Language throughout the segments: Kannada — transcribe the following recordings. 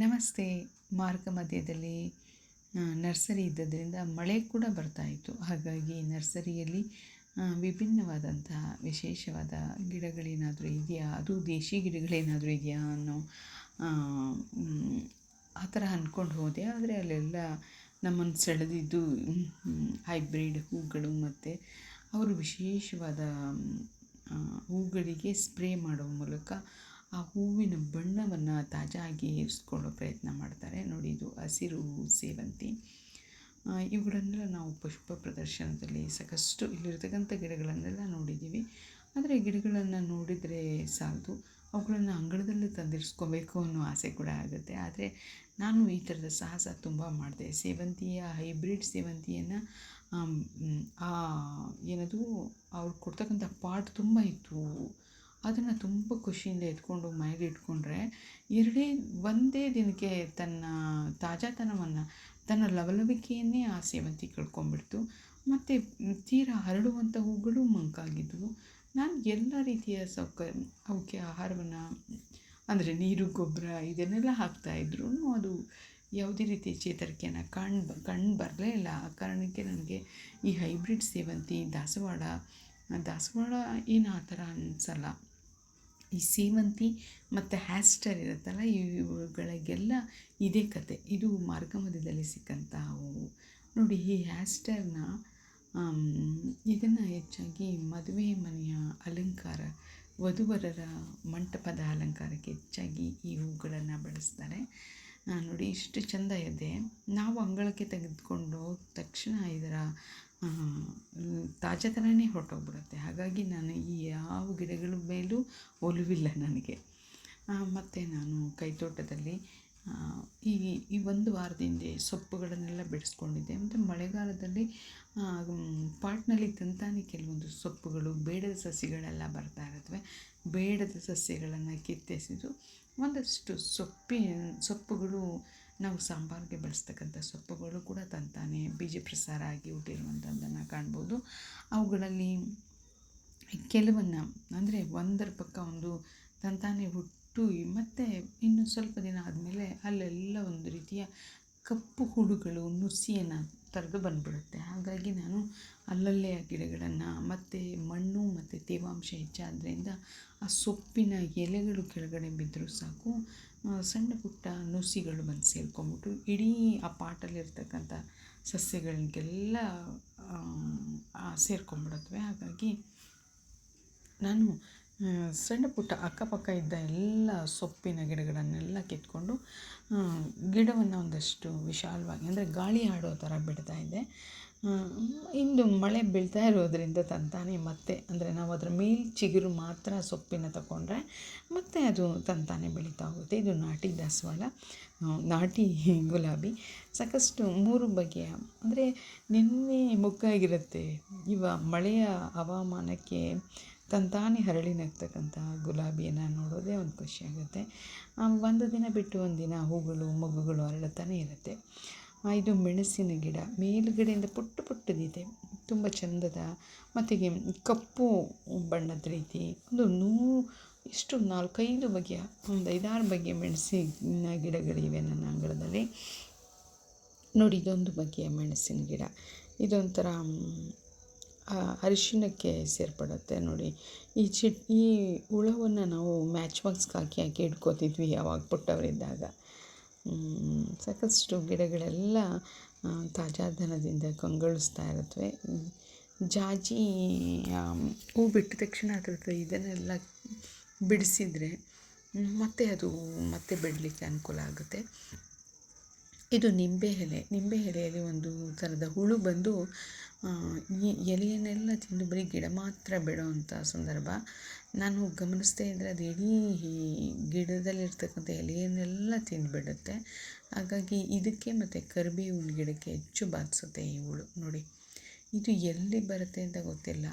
ನಮಸ್ತೆ, ಮಾರ್ಗ ಮಧ್ಯದಲ್ಲಿ ನರ್ಸರಿ ಇದ್ದದ್ರಿಂದ ಮಳೆ ಕೂಡ ಬರ್ತಾಯಿತ್ತು ಹಾಗಾಗಿ ನರ್ಸರಿಯಲ್ಲಿ ವಿಭಿನ್ನವಾದಂತಹ ವಿಶೇಷವಾದ ಗಿಡಗಳೇನಾದರೂ ಇದೆಯಾ? ಅದು ದೇಶಿ ಗಿಡಗಳೇನಾದರೂ ಇದೆಯಾ ಅನ್ನೋ, ಆ ಥರ ಅಂದ್ಕೊಂಡು ಹೋದೆ. ಆದರೆ ಅಲ್ಲೆಲ್ಲ ನಮ್ಮನ್ನು ಸೆಳೆದಿದ್ದು ಹೈಬ್ರಿಡ್ ಹೂಗಳು ಮತ್ತು ಅವರು ವಿಶೇಷವಾದ ಹೂಗಳಿಗೆ ಸ್ಪ್ರೇ ಮಾಡುವ ಮೂಲಕ ಆ ಹೂವಿನ ಬಣ್ಣವನ್ನು ತಾಜಾಗಿ ಇರಿಸ್ಕೊಳ್ಳೋ ಪ್ರಯತ್ನ ಮಾಡ್ತಾರೆ. ನೋಡಿ, ಇದು ಹಸಿರು ಸೇವಂತಿ. ಇವುಗಳನ್ನೆಲ್ಲ ನಾವು ಪುಷ್ಪ ಪ್ರದರ್ಶನದಲ್ಲಿ ಸಾಕಷ್ಟು ಇಲ್ಲಿರ್ತಕ್ಕಂಥ ಗಿಡಗಳನ್ನೆಲ್ಲ ನೋಡಿದ್ದೀವಿ. ಆದರೆ ಗಿಡಗಳನ್ನು ನೋಡಿದರೆ ಸಾಲದು. ಅವುಗಳನ್ನು ಅಂಗಳದಲ್ಲೇ ತಂದಿರಿಸ್ಕೋಬೇಕು ಅನ್ನೋ ಆಸೆ ಕೂಡ ಆಗುತ್ತೆ. ಆದರೆ ನಾನು ಈ ಥರದ ಸಾಹಸ ತುಂಬ ಮಾಡಿದೆ. ಸೇವಂತಿಯ, ಹೈಬ್ರಿಡ್ ಸೇವಂತಿಯನ್ನು ಏನದು, ಅವ್ರು ಕೊಡ್ತಕ್ಕಂಥ ಪಾಟ್ ತುಂಬ ಇತ್ತು. ಅದನ್ನು ತುಂಬ ಖುಷಿಯಿಂದ ಎತ್ಕೊಂಡು, ಮೈಗೆ ಇಟ್ಕೊಂಡ್ರೆ ಎರಡೇ, ಒಂದೇ ದಿನಕ್ಕೆ ತನ್ನ ತಾಜಾತನವನ್ನು, ತನ್ನ ಲವಲವಿಕೆಯನ್ನೇ ಆ ಸೇವಂತಿ ಕಳ್ಕೊಂಡ್ಬಿಡ್ತು. ಮತ್ತು ತೀರಾ ಹರಡುವಂಥ ಹೂಗಳು ಮಂಕಾಗಿದ್ದವು ನಾನು ಎಲ್ಲ ರೀತಿಯ ಸೌಕ ಅವಕ್ಕೆ ಆಹಾರವನ್ನು, ಅಂದರೆ ನೀರು, ಗೊಬ್ಬರ ಇದನ್ನೆಲ್ಲ ಹಾಕ್ತಾಯಿದ್ರು ಅದು ಯಾವುದೇ ರೀತಿಯ ಚೇತರಿಕೆಯನ್ನು ಕಂಡು ಕಂಡು ಬರಲೇ ಇಲ್ಲ. ಆ ಕಾರಣಕ್ಕೆ ನನಗೆ ಈ ಹೈಬ್ರಿಡ್ ಸೇವಂತಿ, ದಾಸವಾಳ ದಾಸವಾಳ ಏನು ಆ ಥರ ಅನಿಸಲ್ಲ. ಈ ಸೇವಂತಿ ಮತ್ತು ಹ್ಯಾಸ್ಟರ್ ಇರುತ್ತಲ್ಲ ಇವುಗಳಿಗೆಲ್ಲ ಇದೇ ಕತೆ. ಇದು ಮಾರ್ಗಮಧ್ಯದಲ್ಲಿ ಸಿಕ್ಕಂತಹ ಹೂವು ನೋಡಿ, ಈ ಹ್ಯಾಸ್ಟರ್ನ ಇದನ್ನು ಹೆಚ್ಚಾಗಿ ಮದುವೆ ಮನೆಯ ಅಲಂಕಾರ, ವಧುವರರ ಮಂಟಪದ ಅಲಂಕಾರಕ್ಕೆ ಹೆಚ್ಚಾಗಿ ಈ ಹೂಗಳನ್ನು ಬಳಸ್ತಾರೆ ನೋಡಿ, ಇಷ್ಟು ಚೆಂದ ಇದೆ. ನಾವು ಅಂಗಳಕ್ಕೆ ತೆಗೆದುಕೊಂಡು ತಕ್ಷಣ ಇದರ ತಾಜಾತನನೇ ಹೊರಟೋಗ್ಬಿಡುತ್ತೆ. ಹಾಗಾಗಿ ನಾನು ಈ ಯಾವ ಗಿಡಗಳ ಮೇಲೂ ಒಲುವಿಲ್ಲ ನನಗೆ. ಮತ್ತು ನಾನು ಕೈತೋಟದಲ್ಲಿ ಈ ಈ ಒಂದು ವಾರದಿಂದ ಸೊಪ್ಪುಗಳನ್ನೆಲ್ಲ ಬೆಳೆಸ್ಕೊಂಡಿದ್ದೆ ಮತ್ತು ಮಳೆಗಾಲದಲ್ಲಿ ಪಾಟ್ನಲ್ಲಿ ತಂತಾನೆ ಕೆಲವೊಂದು ಸೊಪ್ಪುಗಳು, ಬೇಡದ ಸಸಿಗಳೆಲ್ಲ ಬರ್ತಾ ಇರುತ್ತವೆ. ಬೇಡದ ಸಸ್ಯಗಳನ್ನು ಕಿತ್ತೆಸೆದು ಒಂದಷ್ಟು ಸೊಪ್ಪಿನ, ಸೊಪ್ಪುಗಳು ನಾವು ಸಾಂಬಾರಿಗೆ ಬಳಸ್ತಕ್ಕಂಥ ಸೊಪ್ಪುಗಳು ಕೂಡ ತಂತಾನೆ, ಬೀಜ ಪ್ರಸಾರ ಆಗಿ ಹುಟ್ಟಿರುವಂಥದ್ದನ್ನು ಕಾಣ್ಬೋದು. ಅವುಗಳಲ್ಲಿ ಕೆಲವನ್ನು, ಅಂದರೆ ಒಂದರ ಪಕ್ಕ ಒಂದು ತಂತಾನೆ ಹುಟ್ಟು, ಮತ್ತು ಇನ್ನು ಸ್ವಲ್ಪ ದಿನ ಆದಮೇಲೆ ಅಲ್ಲೆಲ್ಲ ಒಂದು ರೀತಿಯ ಕಪ್ಪು ಹುಳುಗಳು, ನುಸಿಯನ್ನು ಥರದ್ದು ಬಂದುಬಿಡುತ್ತೆ. ಹಾಗಾಗಿ ನಾನು ಅಲ್ಲಲ್ಲೇ ಆ ಗಿಡಗಳನ್ನು ಮತ್ತು ಮಣ್ಣು ಮತ್ತು ತೇವಾಂಶ ಹೆಚ್ಚಾದ್ದರಿಂದ ಆ ಸೊಪ್ಪಿನ ಎಲೆಗಳು ಕೆಳಗಡೆ ಬಿದ್ದರೂ ಸಾಕು ಸಣ್ಣ ಪುಟ್ಟ ನುಸಿಗಳು ಬಂದು ಸೇರ್ಕೊಂಬಿಟ್ಟು ಇಡೀ ಆ ಪಾಟಲ್ಲಿರ್ತಕ್ಕಂಥ ಸಸ್ಯಗಳಿಗೆಲ್ಲ ಸೇರ್ಕೊಂಬಿಡುತ್ತವೆ. ಹಾಗಾಗಿ ನಾನು ಸಣ್ಣ ಪುಟ್ಟ ಅಕ್ಕಪಕ್ಕ ಇದ್ದ ಎಲ್ಲ ಸೊಪ್ಪಿನ ಗಿಡಗಳನ್ನೆಲ್ಲ ಕಿತ್ಕೊಂಡು ಗಿಡವನ್ನು ಒಂದಷ್ಟು ವಿಶಾಲವಾಗಿ ಅಂದರೆ ಗಾಳಿ ಆಡೋ ಥರ ಬಿಡ್ತಾ ಇದೆ ಇಂದು ಮಳೆ ಬೀಳ್ತಾ ಇರೋದರಿಂದ ತಂತಾನೆ ಮತ್ತೆ, ಅಂದರೆ ನಾವು ಅದರ ಮೇಲೆ ಚಿಗುರು ಮಾತ್ರ ಸೊಪ್ಪಿನ ತಗೊಂಡ್ರೆ ಮತ್ತೆ ಅದು ತಂತಾನೆ ಬೆಳೀತಾ ಹೋಗುತ್ತೆ. ಇದು ನಾಟಿ ದಾಸವಾಳ ನಾಟಿ ಗುಲಾಬಿ. ಸಾಕಷ್ಟು ಮೂರು ಬಗೆಯ, ಅಂದರೆ ನಿನ್ನೆ ಮೊಗ್ಗಾಗಿರುತ್ತೆ ಇವ ಮಳೆಯ ಹವಾಮಾನಕ್ಕೆ ತಂತಾನೆ ಹರಳಿ ನಗ್ತಕ್ಕಂಥ ಗುಲಾಬಿಯನ್ನು ನೋಡೋದೇ ಒಂದು ಖುಷಿಯಾಗುತ್ತೆ ಒಂದು ದಿನ ಬಿಟ್ಟು ಒಂದು ದಿನ ಹೂಗಳು, ಮೊಗ್ಗುಗಳು ಅರಳುತ್ತಾನೆ ಇರುತ್ತೆ. ಇದು ಮೆಣಸಿನ ಗಿಡ. ಮೇಲುಗಡೆಯಿಂದ ಪುಟ್ಟ ಪುಟ್ಟದಿದೆ ತುಂಬ ಚಂದದ ಮತ್ತು ಕಪ್ಪು ಬಣ್ಣದ ರೀತಿ. ಒಂದು ನೂ ಇಷ್ಟು ನಾಲ್ಕೈದು ಬಗೆಯ, ಒಂದು ಐದಾರು ಬಗೆಯ ಮೆಣಸಿನ ಗಿಡಗಳಿವೆ ನನ್ನ ಅಂಗಳದಲ್ಲಿ. ನೋಡಿ, ಇದೊಂದು ಬಗೆಯ ಮೆಣಸಿನ ಗಿಡ. ಇದೊಂಥರ ಅರಿಶಿಣಕ್ಕೆ ಸೇರ್ಪಡುತ್ತೆ ನೋಡಿ. ಈ ಚಿಟ್, ಈ ಹುಳವನ್ನು ನಾವು ಮ್ಯಾಚ್ ಬಾಕ್ಸ್ಗೆ ಹಾಕಿ ಹಾಕಿ ಇಟ್ಕೋತಿದ್ವಿ ಯಾವಾಗ ಪುಟ್ಟವರಿದ್ದಾಗ. ಸಾಕಷ್ಟು ಗಿಡಗಳೆಲ್ಲ ತಾಜಾತನದಿಂದ ಕಂಗೊಳಿಸ್ತಾ ಇರುತ್ತವೆ ಜಾಜಿ ಹೂ ಬಿಟ್ಟ ತಕ್ಷಣ ಅದ್ರದ್ದು ಇದನ್ನೆಲ್ಲ ಬಿಡಿಸಿದರೆ ಮತ್ತೆ ಅದು ಮತ್ತೆ ಬಿಡಲಿಕ್ಕೆ ಅನುಕೂಲ ಆಗುತ್ತೆ. ಇದು ನಿಂಬೆ ಎಲೆ ನಿಂಬೆ ಎಲೆಯಲ್ಲಿ ಒಂದು ಥರದ ಹುಳು ಬಂದು ಈ ಎಲೆಯನ್ನೆಲ್ಲ ತಿಂದು ಬರೀ ಗಿಡ ಮಾತ್ರ ಬಿಡೋವಂಥ ಸಂದರ್ಭ. ನಾನು ಗಮನಿಸ್ದೇ ಇದ್ದರೆ ಅದು ಇಡೀ ಗಿಡದಲ್ಲಿರ್ತಕ್ಕಂಥ ಎಲೆಯನ್ನೆಲ್ಲ ತಿಂದುಬಿಡುತ್ತೆ. ಹಾಗಾಗಿ ಇದಕ್ಕೆ ಮತ್ತು ಕರಿಬೇವಿನ ಗಿಡಕ್ಕೆ ಹೆಚ್ಚು ಬಾಧಿಸುತ್ತೆ ಈ ಹುಳು. ನೋಡಿ, ಇದು ಎಲ್ಲಿ ಬರುತ್ತೆ ಅಂತ ಗೊತ್ತಿಲ್ಲ.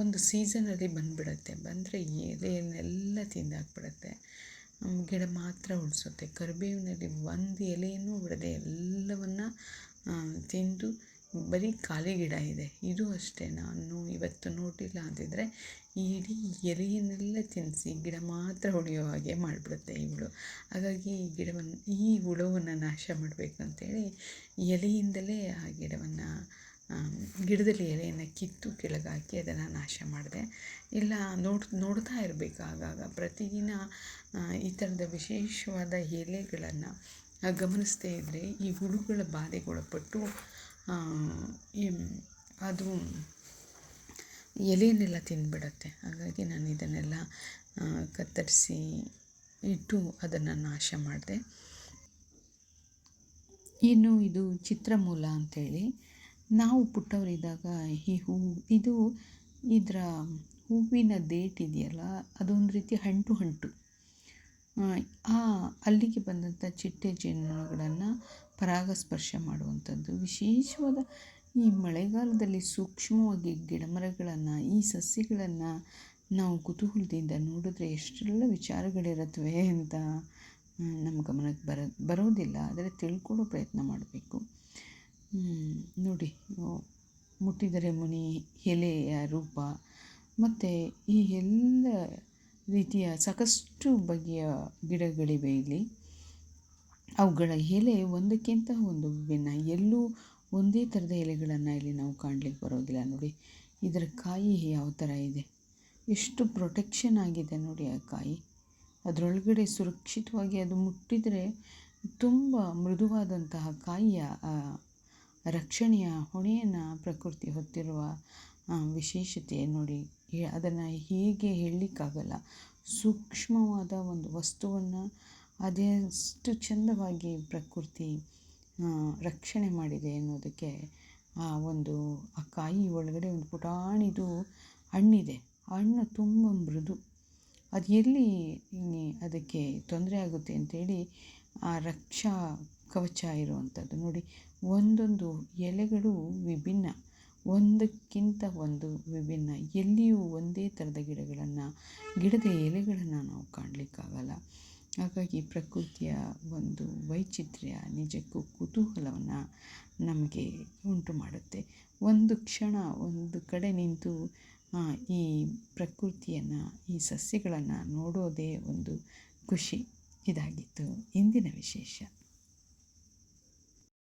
ಒಂದು ಸೀಸನಲ್ಲಿ ಬಂದುಬಿಡುತ್ತೆ. ಬಂದರೆ ಎಲೆಯನ್ನೆಲ್ಲ ತಿಂದಾಕ್ಬಿಡುತ್ತೆ. ಗಿಡ ಮಾತ್ರ ಉಳಿಸುತ್ತೆ ಕರಿಬೇವಿನಲ್ಲಿ ಒಂದು ಎಲೆಯನ್ನು ಬಿಡದೆ ಎಲ್ಲವನ್ನು ತಿಂದು ಬರೀ ಖಾಲಿ ಗಿಡ ಇದೆ. ಇದು ಅಷ್ಟೇ. ನಾನು ಇವತ್ತು ನೋಡಿಲ್ಲ ಅಂದಿದ್ದರೆ ಇಡೀ ಎಲೆಯನ್ನೆಲ್ಲ ತಿನ್ನಿಸಿ ಗಿಡ ಮಾತ್ರ ಉಳಿಯೋ ಹಾಗೆ ಮಾಡಿಬಿಡುತ್ತೆ ಈ ಹಾಗಾಗಿ ಈ ಗಿಡವನ್ನು, ಈ ಹುಳುವನ್ನು ನಾಶ ಮಾಡಬೇಕು ಅಂತೇಳಿ ಎಲೆಯಿಂದಲೇ ಆ ಗಿಡವನ್ನು ಗಿಡದಲ್ಲಿ ಎಲೆಯನ್ನು ಕಿತ್ತು ಕೆಳಗಾಕಿ ಅದನ್ನು ನಾಶ ಮಾಡಿದೆ. ಇಲ್ಲ, ನೋಡ್, ನೋಡ್ತಾ ಇರಬೇಕು ಆಗಾಗ. ಪ್ರತಿದಿನ ಈ ಥರದ ವಿಶೇಷವಾದ ಎಲೆಗಳನ್ನು ಗಮನಿಸ್ತೇ ಇದ್ದರೆ ಈ ಹುಳುಗಳ ಬಾಧೆಗೊಳಪಟ್ಟು ಅದು ಎಲೆಯನ್ನೆಲ್ಲ ತಿಂದುಬಿಡತ್ತೆ ಹಾಗಾಗಿ ನಾನು ಇದನ್ನೆಲ್ಲ ಕತ್ತರಿಸಿ ಇಟ್ಟು ಅದನ್ನು ನಾಶ ಮಾಡಿದೆ. ಇನ್ನು ಇದು ಚಿತ್ರಮೂಲ ಅಂಥೇಳಿ ನಾವು ಪುಟ್ಟವರಿದ್ದಾಗ ಈ ಹೂ, ಇದು ಇದರ ಹೂವಿನ ದೇಟ್ ಇದೆಯಲ್ಲ, ಅದೊಂದು ರೀತಿ ಅಂಟು ಹಂಟು. ಆ ಅಲ್ಲಿಗೆ ಬಂದಂಥ ಚಿಟ್ಟೆ ಜೇನುಗಳನ್ನು ಪರಾಗಸ್ಪರ್ಶ ಮಾಡುವಂಥದ್ದು. ವಿಶೇಷವಾದ ಈ ಮಳೆಗಾಲದಲ್ಲಿ ಸೂಕ್ಷ್ಮವಾಗಿ ಗಿಡಮರಗಳನ್ನು ಈ ಸಸ್ಯಗಳನ್ನು ನಾವು ಕುತೂಹಲದಿಂದ ನೋಡಿದ್ರೆ ಎಷ್ಟೆಲ್ಲ ವಿಚಾರಗಳಿರುತ್ತವೆ ಅಂತ ನಮ್ಮ ಗಮನಕ್ಕೆ ಬರ, ಬರೋದಿಲ್ಲ. ಆದರೆ ತಿಳ್ಕೊಳ್ಳೋ ಪ್ರಯತ್ನ ಮಾಡಬೇಕು. ನೋಡಿ ಮುಟ್ಟಿದರೆ ಮುನಿ ಎಲೆಯ ರೂಪ. ಮತ್ತು ಈ ಎಲ್ಲ ರೀತಿಯ ಸಾಕಷ್ಟು ಬಗೆಯ ಗಿಡಗಳಿವೆ ಇಲ್ಲಿ. ಅವುಗಳ ಎಲೆ ಒಂದಕ್ಕಿಂತ ಒಂದು ವಿಭಿನ್ನ. ಎಲ್ಲೂ ಒಂದೇ ಥರದ ಎಲೆಗಳನ್ನು ಇಲ್ಲಿ ನಾವು ಕಾಣಲಿಕ್ಕೆ ಬರೋದಿಲ್ಲ, ನೋಡಿ. ಇದರ ಕಾಯಿ ಯಾವ ಥರ ಇದೆ? ಎಷ್ಟು ಪ್ರೊಟೆಕ್ಷನ್ ಆಗಿದೆ ನೋಡಿ ಆ ಕಾಯಿ. ಅದರೊಳಗಡೆ ಸುರಕ್ಷಿತವಾಗಿ ಅದು ಮುಟ್ಟಿದರೆ ತುಂಬ ಮೃದುವಾದಂತಹ ಕಾಯಿಯ ರಕ್ಷಣೆಯ ಹೊಣೆಯನ್ನು ಪ್ರಕೃತಿ ಹೊತ್ತಿರುವ ವಿಶೇಷತೆ ನೋಡಿ ಅದನ್ನು ಹೇಗೆ ಹೇಳಲಿಕ್ಕಾಗಲ್ಲ. ಸೂಕ್ಷ್ಮವಾದ ಒಂದು ವಸ್ತುವನ್ನು ಅದೆಷ್ಟು ಚಂದವಾಗಿ ಪ್ರಕೃತಿ ರಕ್ಷಣೆ ಮಾಡಿದೆ ಅನ್ನೋದಕ್ಕೆ ಆ ಒಂದು, ಆ ಕಾಯಿ ಒಳಗಡೆ ಒಂದು ಪುಟಾಣಿದು ಹಣ್ಣಿದೆ. ಹಣ್ಣು ತುಂಬ ಮೃದು. ಅದು ಎಲ್ಲಿ ಅದಕ್ಕೆ ತೊಂದರೆ ಆಗುತ್ತೆ ಅಂತೇಳಿ ಆ ರಕ್ಷಾ ಕವಚ ಇರುವಂಥದ್ದು ನೋಡಿ. ಒಂದೊಂದು ಎಲೆಗಳು ವಿಭಿನ್ನ, ಒಂದಕ್ಕಿಂತ ಒಂದು ವಿಭಿನ್ನ. ಎಲ್ಲಿಯೂ ಒಂದೇ ಥರದ ಗಿಡಗಳನ್ನು, ಗಿಡದ ಎಲೆಗಳನ್ನು ನಾವು ಕಾಣಲಿಕ್ಕಾಗಲ್ಲ. ಹಾಗಾಗಿ ಪ್ರಕೃತಿಯ ಒಂದು ವೈಚಿತ್ರ್ಯ, ನಿಜಕ್ಕೂ ಕುತೂಹಲವನ್ನು ನಮಗೆ ಉಂಟು ಮಾಡುತ್ತೆ. ಒಂದು ಕ್ಷಣ ಒಂದು ಕಡೆ ನಿಂತು ಈ ಪ್ರಕೃತಿಯನ್ನು, ಈ ಸಸ್ಯಗಳನ್ನು ನೋಡೋದೇ ಒಂದು ಖುಷಿ. ಇದಾಗಿತ್ತು ಇಂದಿನ ವಿಶೇಷ.